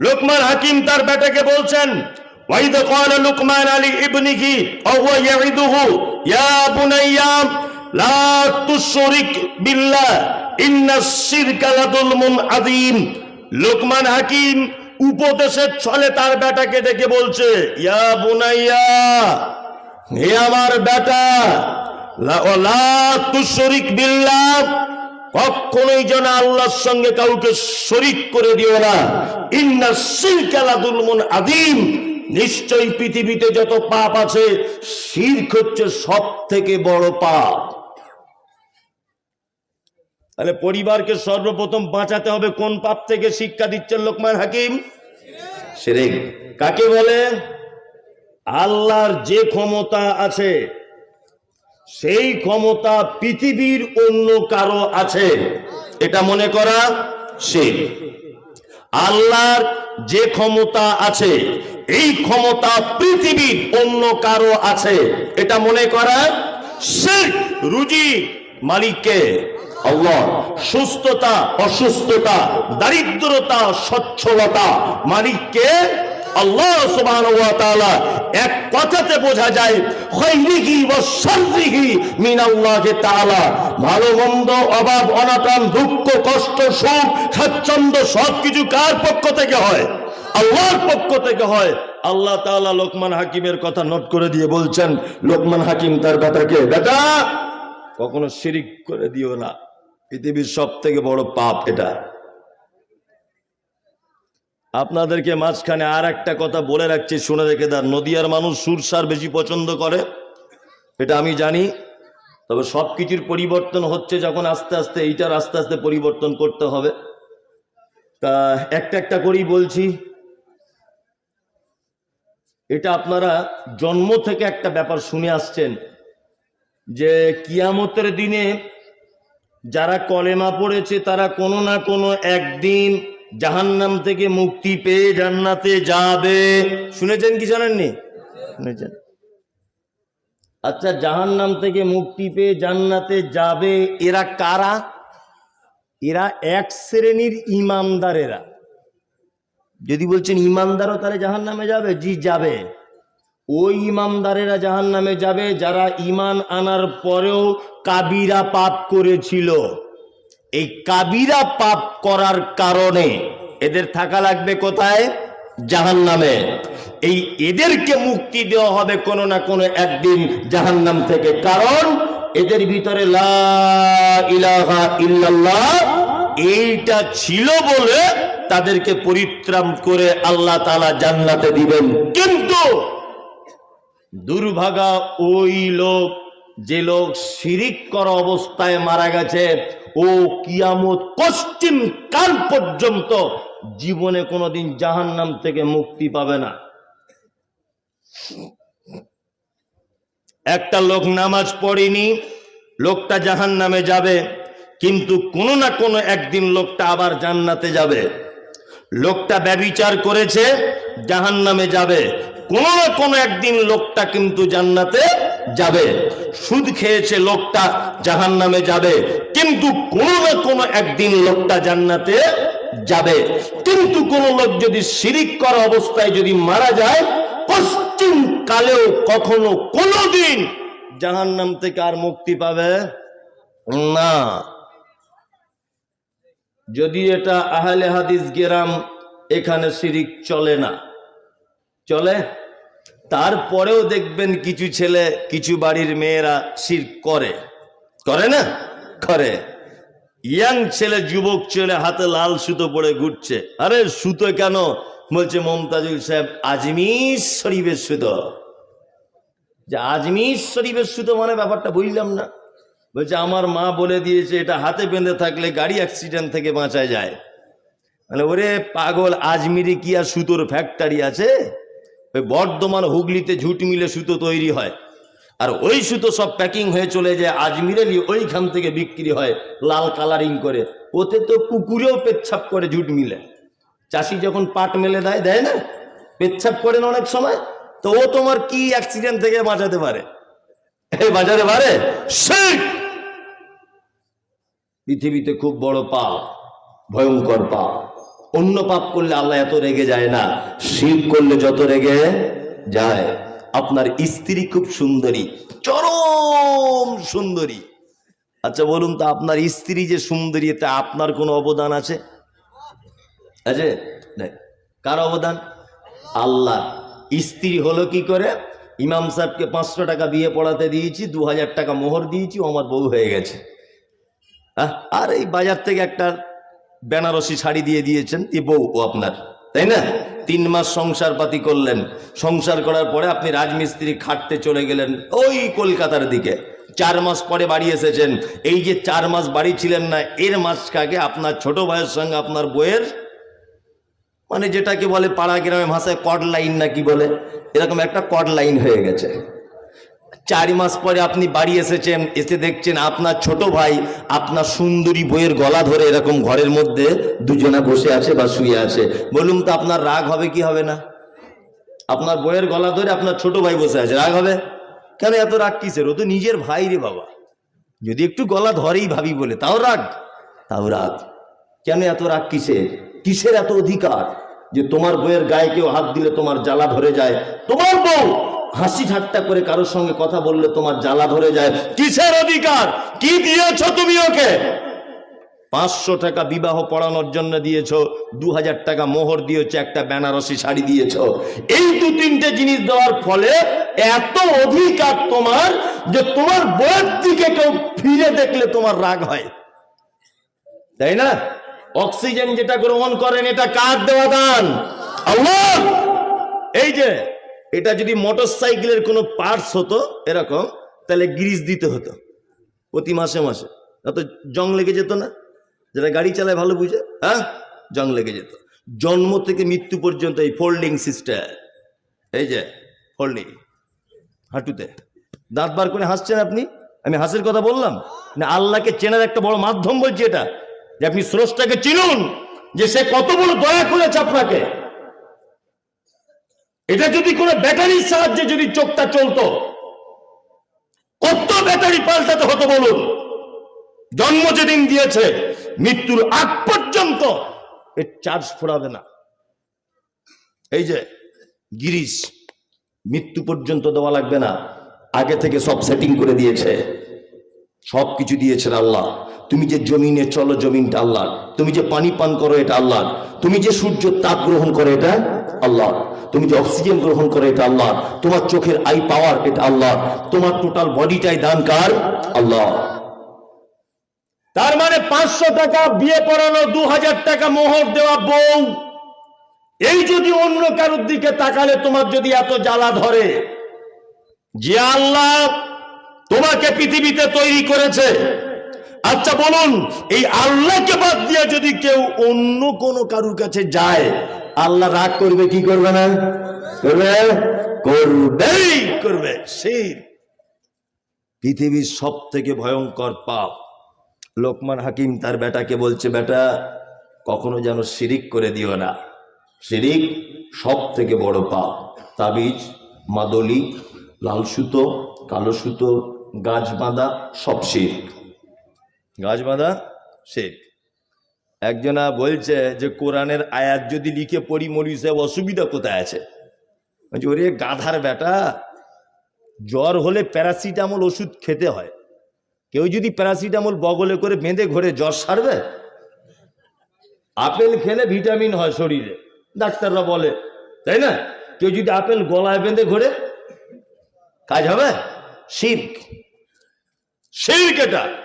লোকমান হাকিম তার বেটাকে বলছেন ওয়াইদ قال لقمان علي ابنه وهو يعظه يا بني لا تشرك بالله ان الشرك لظلم عظيم লোকমান হাকিম উপদেশের ছলে তার বেটাকে ডেকে বলছে ইয়া বুনাইয়া হে আমার বেটা লা ওলা তুশরিক বিল্লাহ কখনোই যেন আল্লাহর সঙ্গে কাউকে শরিক করে দিও না। ইন্না শিরকা লাযুলমুন আযীম। নিশ্চয়ই পৃথিবীতে যত পাপ আছে, শিরক হচ্ছে সব থেকে বড় পাপ। তাহলে পরিবারকে সর্বপ্রথম বাঁচাতে হবে, কোন পাপ থেকে শিক্ষা দিচ্ছেন লোকমান হাকিম? শিরিক। কাকে বলে? আল্লাহর যে ক্ষমতা আছে সেই ক্ষমতা পৃথিবীর অন্য কারও আছে। এটা মনে করা শির আল্লাহর যে ক্ষমতা আছে, এই ক্ষমতা পৃথিবীর অন্য কারও আছে। এটা মনে করা শির রুজি মালিককে। সুস্থতা, অসুস্থতা, দারিদ্রতা, সচ্ছলতা মালিককে আল্লাহ তাআলা এক কথাতে বোঝা যায় খাইরিহি ওয়া শাররিহি মিনাল্লাহি তাআলা। ভালো মন্দ, অভাব অনটন দুঃখ, কষ্ট, সুখ, স্বাচ্ছন্দ্য সবকিছু কার পক্ষ থেকে হয়? আল্লাহর পক্ষ থেকে হয়। আল্লাহ তাআলা লোকমান হাকিমের কথা নোট করে দিয়ে বলছেন, লোকমান হাকিম তার কথাকে বেটা, কখনো শিরিক করে দিও না। পৃথিবীর সব থেকে বড় পাপ এটা। আপনাদেরকে মাঝখানে আর একটা কথা বলে রাখছি, শুনে রেখে দেন। নদিয়ার মানুষ সুরসার বেশি পছন্দ করে, এটা আমি জানি। তবে সব কিছুর পরিবর্তন হচ্ছে যখন আস্তে আস্তে, এইটার আস্তে আস্তে পরিবর্তন করতে হবে। তা একটা একটা করেই বলছি। এটা আপনারা জন্ম থেকে একটা ব্যাপার শুনে আসছেন, যে কিয়ামতের দিনে যারা কলেমা পড়েছে, তারা কোনো না কোনো একদিন জাহান্নাম থেকে মুক্তি পেয়ে জান্নাতে যাবে। শুনেছেন কি জানেননি শুনেছেন। আচ্ছা জাহান্নাম থেকে মুক্তি পেয়ে জান্নাতে যাবে এরা কারা? এরা এক শ্রেণির ইমানদারেরা। যদি বলছেন ইমানদারও তাহলে জাহান্নামে যাবে? জি, যাবে। ওই ইমানদারেরা জাহান নামে যাবে যারা ইমান আনার পরেও কাবিরা পাপ করেছিল। এই কাবিরা পাপ করার কারণে এদের থাকা লাগবে কোথায়? জাহান নামে এই এদেরকে মুক্তি দেওয়া হবে কোনো না কোনো একদিন জাহান নাম থেকে। কারণ এদের ভিতরে ইলাহা ইল্লাল্লাহ এইটা ছিল বলে তাদেরকে পরিত্রাণ করে আল্লাহ তালা জান্নাতে দিবেন। কিন্তু দুর্ভাগা ওই লোক যে লোক শিরিক করা অবস্থায় মারা গেছে, ও কিয়ামত পশ্চিম কাল পর্যন্ত জীবনে কোনোদিন জাহান্নাম থেকে মুক্তি পাবে না। একটা লোক নামাজ পড়েনি, লোকটা জাহান নামে যাবে, কিন্তু কোনো না কোনো একদিন লোকটা আবার জান্নাতে যাবে। লোকটা ব্যবিচার করেছে জাহান নামে যাবে। কোনো না কোনো একদিন লোকটা কিন্তু জান্নাতে যাবে। সুদ খেয়েছে লোকটা জাহান নামে যাবে। কিন্তু কোনো না কোনো একদিন লোকটা জান্নাতে যাবে। কিন্তু কোন লোক যদি শিরিক করা অবস্থায় যদি মারা যায়, পশ্চিম কালেও কখনো কোনোদিন জাহান নাম থেকে আর মুক্তি পাবে না। যদি এটা আহলে হাদিস গেরাম এখানে শিরিক চলে না, চলে? তারপরেও দেখবেন কিছু ছেলে, কিছু বাড়ির মেয়েরা শির করে। করে না? করে। ইয়াং ছেলে যুবক ছেলে হাতে লাল সুতো পরে ঘুরছে। আরে সুতো কেন? বলছে মমতাজুল সাহেব, আজমির শরীফের সুতো। যে আজমির শরীফের সুতো মানে ব্যাপারটা বুঝলাম না। বলছে, আমার মা বলে দিয়েছে, এটা হাতে বেঁধে থাকলে গাড়ি অ্যাক্সিডেন্ট থেকে বাঁচা যায়। মানে ওরে পাগল, আজমিরি কি আর সুতোর ফ্যাক্টরি আছে? ওই বর্ধমান হুগলিতে ঝুট মিলে সুতো তৈরি হয়। আর ওই সুতো সব প্যাকিং হয়ে চলে যায় আজমিরে নিয়ে ওইখান থেকে বিক্রি হয় লাল কালারিং করে। ওতে তো কুকুরেও পেচ্ছাপ করে ঝুট মিলে। চাষি যখন পাট মেলে দেয় দেয় না? পেচ্ছাপ করেন অনেক সময়? তো ও তোমার কি অ্যাক্সিডেন্ট থেকে বাঁচাতে পারে? বাঁচাতে পারে! পৃথিবীতে খুব বড় পাপ, ভয়ঙ্কর পাপ। অন্য পাপ করলে আল্লাহ এত রেগে যায় না, শির করলে যত রেগে যায়। আপনার স্ত্রী খুব সুন্দরী, চরম সুন্দরী। আচ্ছা বলুন তো, আপনার স্ত্রী যে সুন্দরী এতে আপনার কোনো অবদান আছে? আছে? কার অবদান? আল্লাহ। স্ত্রী হলো কি করে? ইমাম সাহেবকে পাঁচশো টাকা বিয়ে পড়াতে দিয়েছি দু হাজার টাকা মোহর দিয়েছি আমার বউ হয়ে গেছে। আর এই বাজার থেকে একটা বেনারসি শাড়ি দিয়ে দিয়েছেন এই বউ ও আপনার, তাই না? তিন মাস সংসার পাতি করলেন, সংসার করার পরে আপনি রাজমিস্ত্রি খাটতে চলে গেলেন ওই কলকাতার দিকে। চার মাস পরে বাড়ি এসেছেন, এই যে চার মাস বাড়ি ছিলেন না, এর মাসটাকে আপনার ছোট ভাইয়ের সঙ্গে আপনার বইয়ের মানে যেটাকে বলে পাড়া গ্রামে ভাষায় কড লাইন না কি বলে? এরকম একটা কড লাইন হয়ে গেছে। চার মাস পরে আপনি বাড়ি এসেছেন, এসে দেখছেন আপনার ছোট ভাই আপনার সুন্দরী বইয়ের গলা ধরে এরকম ঘরের মধ্যে দুজনা বসে আছে বা শুয়ে আছে। বলুন তো আপনার রাগ হবে কি হবে না? আপনার বইয়ের গলা ধরে আপনার ছোট ভাই বসে আছে, রাগ হবে? কেন এত রাগ কিসের? ও তো নিজের ভাই রে বাবা। যদি একটু গলা ধরেই ভাবি বলে, তাও রাগ? তাও রাগ। কেন এত রাগ কিসের? কিসের এত অধিকার যে তোমার বইয়ের গায়ে কেউ হাত দিলে তোমার জ্বালা ধরে যায়? তোমার বউ হাসি ঠাট্টা করে কারোর সঙ্গে কথা বললে তোমার জ্বালা ধরে যায়। কিসের অধিকার? কি দিয়েছ তুমি ওকে? পাঁচশো টাকা বিবাহ পড়ানোর জন্য দিয়েছ দু হাজার টাকা মোহর দিয়েছ, একটা বেনারসি শাড়ি দিয়েছ। এই দু তিনটে জিনিস দেওয়ার ফলে এত অধিকার তোমার যে তোমার বইয়ের দিকে কেউ ফিরে দেখলে তোমার রাগ হয়। তাই না? অক্সিজেন যেটা গ্রহণ করেন, এটা কার দেওয়া দান? এই যে এটা যদি মোটর সাইকেলের কোনো পার্টস হতো এরকম, তাহলে গ্রিস দিতে হতো প্রতি মাসে মাসে। অত জং লেগে যেত না? যারা গাড়ি চালায় ভালো বুঝে? হ্যাঁ? জং লেগে যেত। জন্ম থেকে মৃত্যু পর্যন্ত এই ফোল্ডিং সিস্টেম এই যে ফোল্ডিং হাঁটুতে। দাঁত বার করে হাসছেন আপনি? আমি হাসির কথা বললাম? না, আল্লাহকে চেনার একটা বড় মাধ্যম বলছি এটা, যে আপনি স্রষ্টাকে চিনুন, যে সে কত বড় দয়া করেছে আপনাকে। এটা যদি কোনো ব্যাটারির সাহায্যে যদি চোখটা চলতো, কত ব্যাটারি পাল্টাতে হতো বলুন? জন্ম যেদিন দিয়েছে, মৃত্যুর আগ পর্যন্ত এর চার্জ ফোরাবে না। এই যে গিরিশ, মৃত্যু পর্যন্ত দেওয়া লাগবে না, আগে থেকে সব সেটিং করে দিয়েছে। সব কিছু দিয়েছেন আল্লাহ। তুমি যে জমিনে চলো, জমিনটা আল্লাহ তুমি যে পানি পান করো, এটা আল্লাহ তুমি যে সূর্য তাপ গ্রহণ করো, এটা আল্লাহ তুমি যে অক্সিজেন গ্রহণ করো, এটা আল্লাহ। তোমার চোখের আই পাওয়ার এটা আল্লাহ। তোমার টোটাল বডিটাই দান কার? আল্লাহ। তার মানে পাঁচশো টাকা বিয়ে পড়ানো দু হাজার টাকা মোহর দেওয়া বউ। এই যদি অন্য কারোর দিকে তাকালে তোমার যদি এত জ্বালা ধরে যে আল্লাহ তোমাকে পৃথিবীতে তৈরি করেছে আচ্ছা বলুন, এই আল্লাহকে বাদ দিয়ে যদি কেউ অন্য কোনো কারুর কাছে যায়, আল্লাহ রাগ করবে, কি করবে না? করবে? করবেই করবে সেই পৃথিবীর সব থেকে ভয়ঙ্কর পাপ, লোকমান হাকিম তার বেটাকে বলছে, বেটা, কখনো যেন শিরিক করে দিও না। শিরিক সব থেকে বড় পাপ। তাবিজ, মাদলি, লাল সুতো, কালো সুতো, গাছ বাঁধা, সব শির গাছ বাঁধা শির একজনা বলছে যে কোরআনের আয়াত যদি লিখে পড়ি মরি সাহেব অসুবিধা কোথায় আছে? বলছে, ওরে গাধার বেটা জ্বর হলে প্যারাসিটামল ওষুধ খেতে হয়। কেউ যদি প্যারাসিটামল বগলে করে বেঁধে ঘরে জ্বর সারবে? আপেল খেলে ভিটামিন হয় শরীরে ডাক্তাররা বলে তাই না? কেউ যদি আপেল গলায় বেঁধে ঘরে কাজ হবে? শির্ক। শির্ক এটা।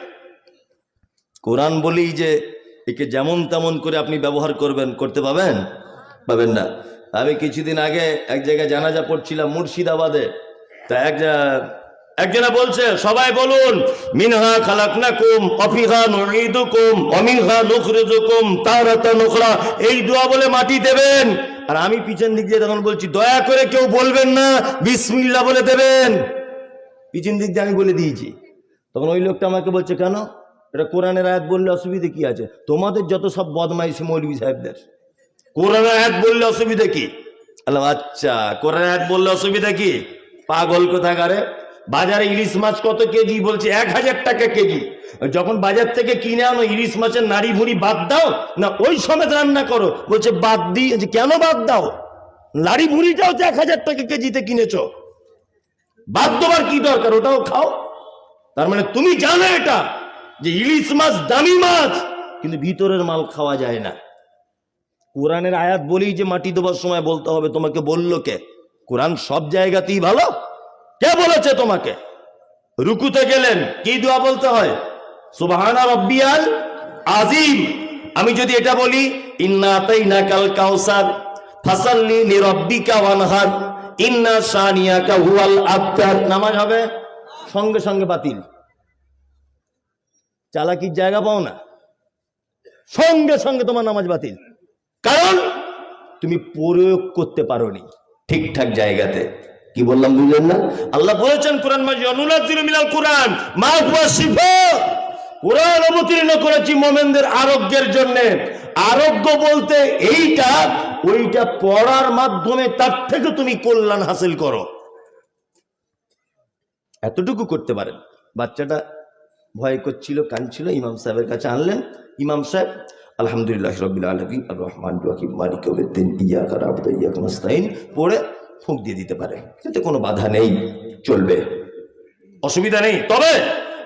কোরআন বলেই যে, একে যেমন তেমন করে আপনি ব্যবহার করবেন, করতে পাবেন? পাবেন না। আমি কিছুদিন আগে এক জায়গায় জানাজা পড়ছিলাম মুর্শিদাবাদে। তা এক একজনা বলছে, সবাই বলুন, মিনহা খালাকনাকুম, অফিহা নুঈদুকুম, অমিনহা নুখরিজুকুম তারাতা নুখরা এই দোয়া বলে মাটি দেবেন। আর আমি পিছন দিক দিয়ে তখন বলছি, দয়া করে কেউ বলবেন না, বিসমিল্লাহ বলে দেবেন। পিছন দিক দিয়ে আমি বলে দিয়েছি। তখন ওই লোকটা আমাকে বলছে, কেন? এটা কোরআনের আয়াত বললে অসুবিধে কি আছে? তোমাদের যত সব বদমাইশি মৌলবী সাহেবদের। কোরআনের আয়াত বললে অসুবিধা কি? আচ্ছা কোরআন আয়াত বললে অসুবিধা কি? পাগল কোথাকারে? বাজারে ইলিশ মাছ কত কেজি? বলছে এক হাজার টাকা কেজি। যখন বাজার থেকে কিনে আনো, ইলিশ মাছের নাড়ি ভুড়ি বাদ দাও, না, ওই সমেত রান্না করো। বলছে, বাদ যে কেন বাদ দাও? নাড়ি ভুড়িটাও তো এক হাজার টাকা কেজিতে কিনেছ। বাদ দেওয়ার কি দরকার? ওটাও খাও। তার মানে তুমি জানো এটা। যে ইলিশ মাছ দামি মাছ। কিন্তু ভিতরের মাল খাওয়া যায় না। কোরআনের আয়াত বলি যে মাটি দেবার সময় বলতে হবে, তোমাকে বলল কে? কোরআন সব জায়গাতেই ভালো? কে বলেছে তোমাকে? রুকুতে গেলেন, কি দোয়া বলতে হয়? সুবহানা রব্বিয়াল আজিম আমি যদি এটা বলি, ইন্না আতাইনা কাল কাউসার ফাসাল্লি লিরাব্বিকা ওয়ানহার, ইন্না শানিয়াকা হুয়াল আবতার নামাজ হবে সঙ্গে সঙ্গে বাতিল। চালাকির জায়গা পাও না। সঙ্গে সঙ্গে তোমার নামাজ বাতিল। কারণ তুমি প্রয়োগ করতে পারোনি ঠিকঠাক জায়গাতে। কি বললাম বুঝলেন না? আল্লাহ বলেছেন, কোরআন মাঝে অনুনাজিল মিলাল কোরআন, মা শিফা কোরআন অবতীর্ণ করেছি মোমেনদের আরোগ্যের জন্য। আরোগ্য বলতে এইটা, ওইটা পড়ার মাধ্যমে তার থেকে তুমি কল্যাণ হাসিল করো। এতটুকু করতে পারেন। বাচ্চাটা ভয় করছিল, কাঁদছিল, ইমাম সাহেবের কাছে আনলেন। ইমাম সাহেব, আলহামদুলিল্লাহ রবিল আলমিন আর রহমান রাহিম, মালিক উদ্দিন পড়ে ফুঁক দিয়ে দিতে পারে। এতে কোনো বাধা নেই, চলবে। অসুবিধা নেই। তবে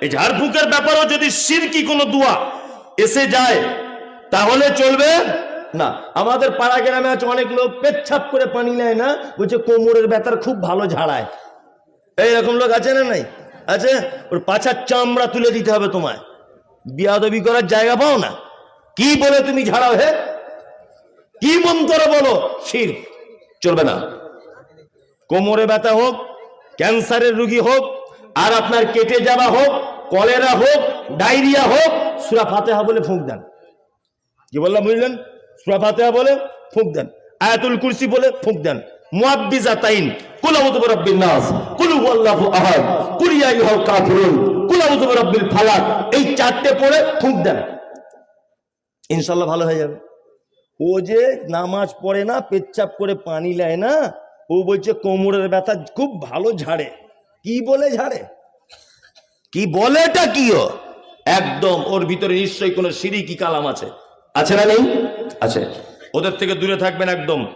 এই ঝাড়ফুঁকের ব্যাপারেও যদি সিরকি কোনো দোয়া এসে যায়, তাহলে চলবে? না, আমাদের পাড়া গ্রামে আছে অনেক লোক পেচ্ছাপ করে পানি নেয় না, বলছে কোমরের ব্যথার খুব ভালো ঝাড়ায়। এইরকম লোক আছে না নাই? আছে? ওর পাছার চামড়া তুলে দিতে হবে তোমায়। বিয়াদবি করার জায়গা পাও না? কি বলে তুমি ঝাড়াও, হে? কি মন্ত্র বলো? শির, চলবে না। কোমরে ব্যথা হোক, ক্যান্সারের রুগী হোক, আর আপনার কেটে যাওয়া হোক, কলেরা হোক, ডায়রিয়া হোক, সুরা ফাতেহা বলে ফুঁক দেন। কি বললাম বুঝলেন? সুরা ফাতেহা বলে ফুঁক দেন। আয়াতুল কুরসি বলে ফুঁক দেন। মুআব্বিজাতাইন। কুল আউযু বিরাব্বিন নাস। কুল হুয়াল্লাহু আহাদ। কুল ইয়া আইয়ুহাল কাফিরুন। কুল আউযু বিরাব্বিল ফালাক। এই চারটে পড়ে ফুঁক দেন। ইনশাআল্লাহ ভালো হয়ে যাবে। ও যে নামাজ পড়ে না, পেচ্ছাপ করে পানি নেয় না, ও বলছে কোমরের ব্যথা খুব ভালো ঝাড়ে। কি বলে ঝাড়ে? কি বলে এটা কি ও? একদম ওর ভিতরে নিশ্চয়ই কোনো সিঁড়ি কি কালাম আছে। আছে না নেই? আছে। ওদের থেকে দূরে থাকবেন একদম।